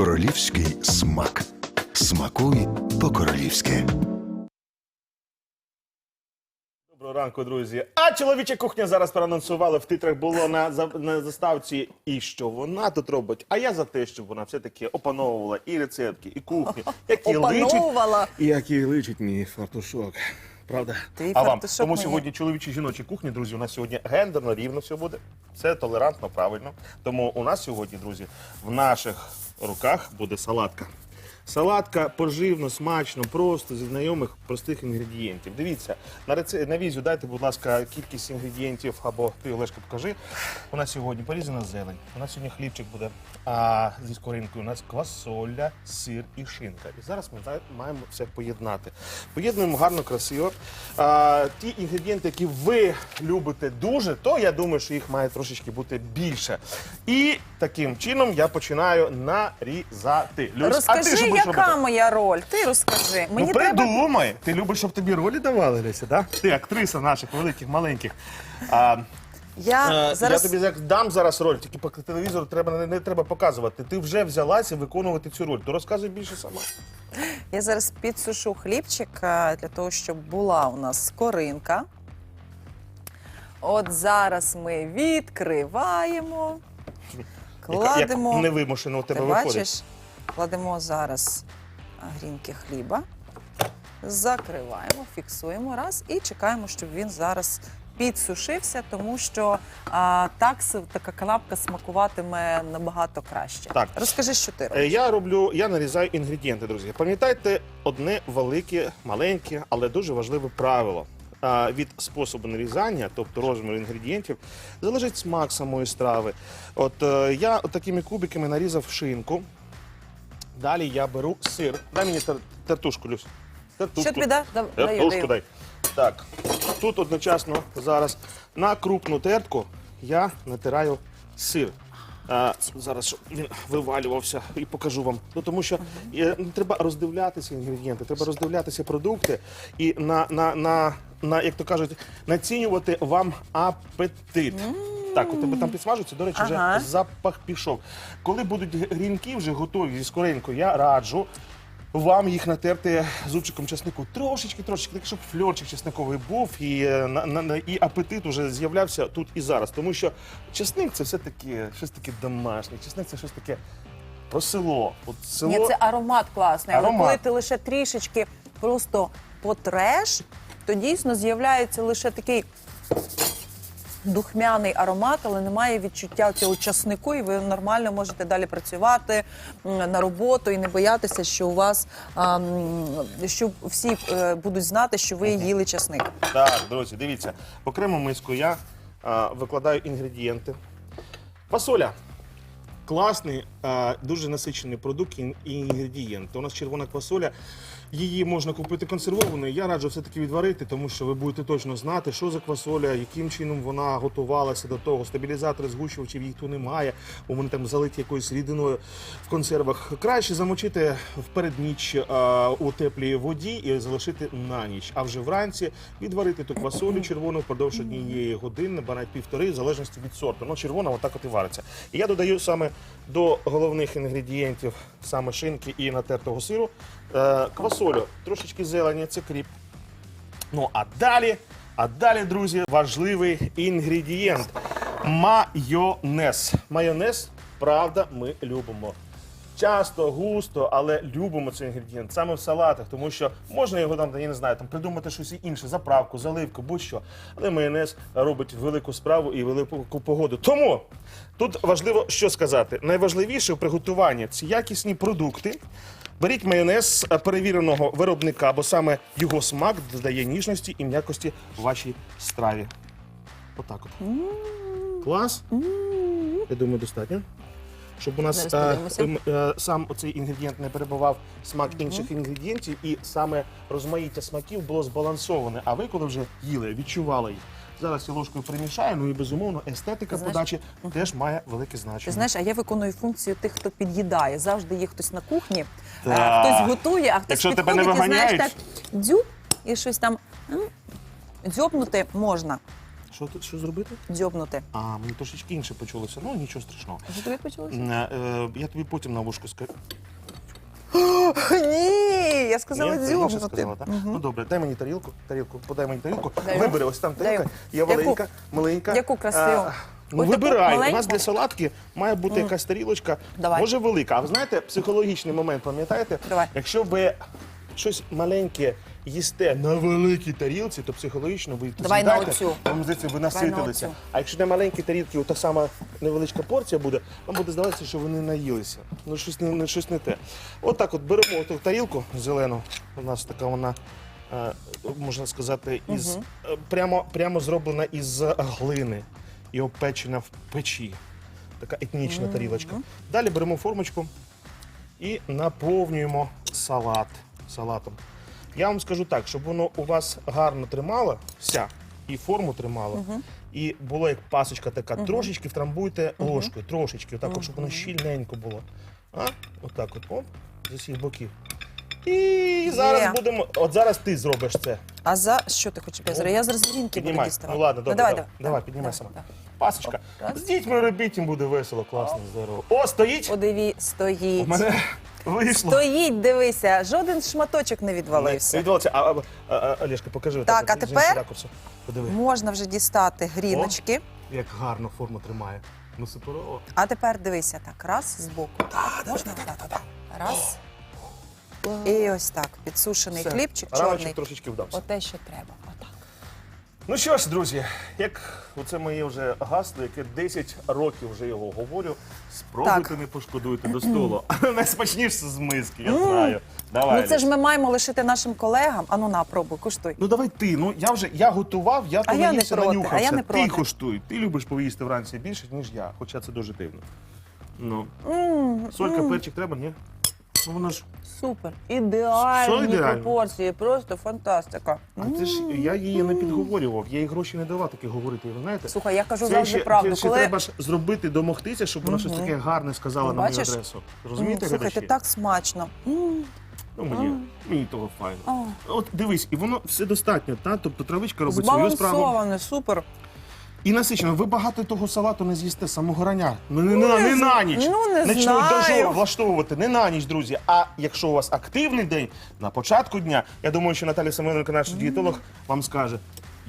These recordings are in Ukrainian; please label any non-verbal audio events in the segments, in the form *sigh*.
Королівський смак. Смакуй по-королівськи. Доброго ранку, друзі. А чоловіча кухня зараз проанонсували в титрах було на, за- на заставці. І що вона тут робить? А я за те, щоб вона все-таки опановувала і рецептки, і кухню, які личить, Опановувала. і які личить мій фартушок. Правда? Твій а вам фартушок тому мені. сьогодні чоловічі жіночі кухні, друзі. У нас сьогодні гендерно рівно все буде. Все толерантно, правильно. Тому у нас сьогодні, друзі, в наших руках буде салатка. Салатка поживно, смачно, просто зі знайомих простих інгредієнтів. Дивіться, на реце... на візю дайте, будь ласка, кількість інгредієнтів або ти, Олешка, покажи. У нас сьогодні порізана зелень. У нас сьогодні хлібчик буде а, зі скоринкою. У нас квасоля, сир і шинка. І зараз ми маємо все поєднати. Поєднуємо гарно, красиво. А, ті інгредієнти, які ви любите дуже, то я думаю, що їх має трошечки бути більше. І таким чином я починаю нарізати. Люсь, а ти Розкажи, що будеш яка робити? моя роль? Ти розкажи. Мені ну, треба придумай. Ти любиш, щоб тобі ролі давали, Леся, да? Ти актриса наших великих, маленьких. А, я Е, зараз Я тобі як дам зараз роль, тільки по телевізору треба не, не треба показувати. Ти вже взялася виконувати цю роль. То розказуй більше сама. я зараз підсушу хлібчик а, для того, щоб була у нас скоринка. От зараз ми відкриваємо, кладемо. Як невимушено у тебе Ти виходить. бачиш? Кладемо зараз грінки хліба, закриваємо, фіксуємо раз і чекаємо, щоб він зараз підсушився, тому що а, так така канапка смакуватиме набагато краще. Так. Розкажи, що ти Е, робиш. Я роблю, я нарізаю інгредієнти, друзі. Пам'ятайте одне велике, маленьке, але дуже важливе правило. А, Від способу нарізання, тобто розміру інгредієнтів, залежить смак самої страви. От е, я такими кубиками нарізав шинку. Далі я беру сир. Дай мені тер- тертушку, Люсь. Тертушку. Що тобі да? Да- даю, Тертушку даю. дай. Так, тут одночасно зараз на крупну тертку я натираю сир. А, зараз щоб він вивалювався і покажу вам. Ну тому що е, не треба роздивлятися інгредієнти, треба роздивлятися продукти і на, на, на, на як то кажуть, націнювати вам апетит. Так, у тебе там підсмажується, до речі, Ага. вже запах пішов. Коли будуть грінки вже готові зі скоренькою, я раджу вам їх натерти зубчиком чеснику трошечки, трошечки, так щоб фльорчик чесниковий був і, е, на, на, на- і апетит уже з'являвся тут і зараз. Тому що чесник це все-таки щось таке домашнє. Чесник це щось таке про село. От село Ні, це аромат класний, але Аромат. коли ти лише трішечки просто потреш, то дійсно з'являється лише такий духмяний аромат, але немає відчуття цього часнику, і ви нормально можете далі працювати на роботу і не боятися, що у вас а, що всі е, будуть знати, що ви їли часник. Так, друзі, дивіться, в окрему миску я а, викладаю інгредієнти. Фасоля. Класний, дуже насичений продукт і і інгредієнти. У нас червона квасоля. Її можна купити консервованою. Я раджу все-таки відварити, тому що ви будете точно знати, що за квасоля, яким чином вона готувалася до того. Стабілізатори, згущувачів їх тут немає, бо вони там залиті якоюсь рідиною в консервах. Краще замочити в передніч у теплій воді і залишити на ніч. А вже вранці відварити ту квасолю червону впродовж однієї години, навіть півтори, в залежності від сорту. Ну, червона отак от і вариться. І я додаю саме до головних інгредієнтів саме шинки і натертого сиру. е, Квасолю, трошечки зелені, це кріп. Ну а далі, а далі, друзі, важливий інгредієнт майонез. Майонез, правда, ми любимо. Часто, густо, але любимо цей інгредієнт саме в салатах, тому що можна його там, я не знаю, там придумати щось інше, заправку, заливку, будь-що. Але майонез робить велику справу і велику погоду. Тому тут важливо що сказати. Найважливіше в приготуванні це якісні продукти. Беріть майонез перевіреного виробника, бо саме його смак додає ніжності і м'якості вашій страві. Отак от. Клас. Я думаю, достатньо. Щоб у нас Зараз е, подивимося. ем, е, сам оцей інгредієнт не перебував смак інших інгредієнтів, і саме розмаїття смаків було збалансоване. А ви, коли вже їли, відчували їх. Зараз я ложкою примішаю, ну і безумовно естетика Знаєш, подачі теж має велике Ти значення. знаєш, а я виконую функцію тих, хто під'їдає. Завжди є хтось на кухні, е, Так. хтось готує, а хтось Якщо тебе підходить не і знаєш так дзюб і щось там дзьобнути можна. Що тут що зробити? Дзьобнути. А, мені трошечки інше почулося. Ну нічого страшного. Що тобі почалося? М, е, я тобі потім на вушку скажу. *gasps* Ні, я сказала Ні, інше дзьобнути. сказала, так? Ну добре, дай мені тарілку, тарілку, подай мені тарілку. Даю. Вибери, ось там тарілка, Даю. Яку? маленька, маленька. Яку красиву? А, Ну, таку вибирай. У маленьку? нас для салатки має бути якась тарілочка, Давай. може велика. А ви знаєте, психологічний момент, пам'ятаєте? Давай. Якщо ви щось маленьке їсте на великій тарілці, то психологічно ви Давай на з'їдаєте, оцю. Вам здається, ви наситилися. оцю. А якщо на маленькій тарілці та сама невеличка порція буде, вам буде здаватися, що ви не наїлися. Ну щось не, не щось не те. От так от беремо ту тарілку зелену. У нас така вона. е, Можна сказати, із е, прямо, прямо зроблена із глини і опечена в печі. Така етнічна тарілочка. Далі беремо формочку і наповнюємо салат салатом. Я вам скажу так, щоб воно у вас гарно трималося і форму тримало, і було як пасочка така, трошечки втрамбуйте ложкою, трошечки, отак, от, щоб воно щільненько було. А? Отак от, оп, з усіх боків. І зараз Є. будемо. От зараз ти зробиш це. А за що ти хочеш я зробити? Я зараз грінки буду Піднімай. діставати. Ну ладно, добре. давай, давай, давай, давай, піднімай сама. давай. Пасочка. Раз. З дітьми робіть, їм буде весело, класно, здорово. О, стоїть! Подиві, У стоїть. мене вийшло. Стоїть, дивися, жоден шматочок не відвалився. Відвалиться. А, а, а, а, Олешка, покажи. Так, отак, а з тепер? іншого ракурсу. Подиви, Можна вже дістати гріночки. як гарно форму тримає. Ну суперово. А тепер дивися так, раз збоку. Так, можна так. Раз. І ось так, підсушений Все. хлібчик Раночок чорний. трошечки вдався. Оте, що треба. Отак. Ну що ж, друзі, як оце моє вже гасло, яке 10 років вже його говорю. Спробуйте, Так. не пошкодуйте до столу. *laughs* Найсмачніше з миски, я знаю. Давай. Ну це ж ми маємо лишити нашим колегам. Ану на, пробуй, куштуй. Ну давай ти. Ну я вже я готував, я А я не понаївся, проти, нанюхався. а я не Ти проти. коштуй. Ти любиш поїсти вранці більше, ніж я. Хоча це дуже дивно. Ну. Солька, перчик треба, ні? Ну воно ж. Супер. Все Ідеальні ідеально. пропорції, просто фантастика. А це ж я її не підговорював, я їй гроші не давав таке говорити, ви знаєте? Слухай, я кажу завжди ще, правду. це ще Коли... треба ж зробити, домогтися, щоб вона щось таке гарне сказала Ну, на мою бачиш? адресу. Розумієте, Слухайте, глядачі? так смачно. М, Ну, мені, мені того файно. От дивись, і воно все достатньо, та? тобто травичка робить свою справу. Збалансоване, супер. І насичено, ви багато того салату не з'їсте з самого рання. Ну не, не, не, з- на ніч. ну, не Почнуть знаю. дожор влаштовувати, не на ніч, друзі. А якщо у вас активний день на початку дня, я думаю, що Наталя Семененко, наш дієтолог, вам скаже: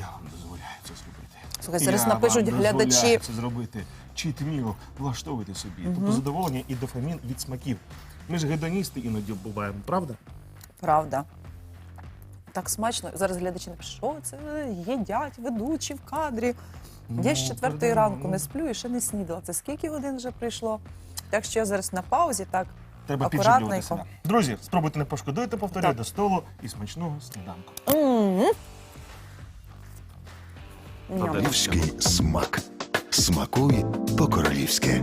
я вам дозволяю це зробити. Слухай, зараз я напишуть вам глядачі. дозволяю це зробити. Чіт-міл, влаштовуйте собі. Тобто задоволення і дофамін від смаків. Ми ж гедоністи іноді буваємо, правда? Правда. Так смачно. Зараз глядачі напишуть, що це їдять ведучі в кадрі. Я з Ну, четвертої передамо, ранку ну. не сплю і ще не снідала. Це скільки годин вже прийшло? Так що я зараз на паузі, так Треба акуратненько. Друзі, спробуйте не пошкодуйте, повторюю, до столу і смачного сніданку. Королівський смак. Смакуй по-королівськи.